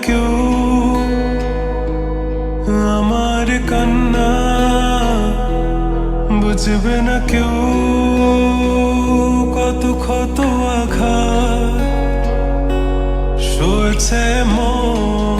কেউ আমার কান্না বুঝবে না কেউ কত ক্ষত আঘাত সয়েছে মন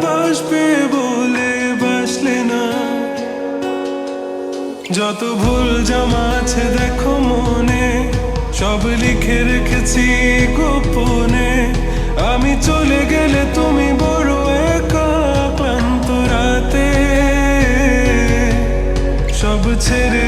ভালোবাসবে বলে বাসলে না। যত ভুল জমা আছে দেখো মনে, সব লিখে রেখেছি গোপনে। আমি চলে গেলে তুমি বড় একা ক্লান্ত রাতে। সব ছেড়ে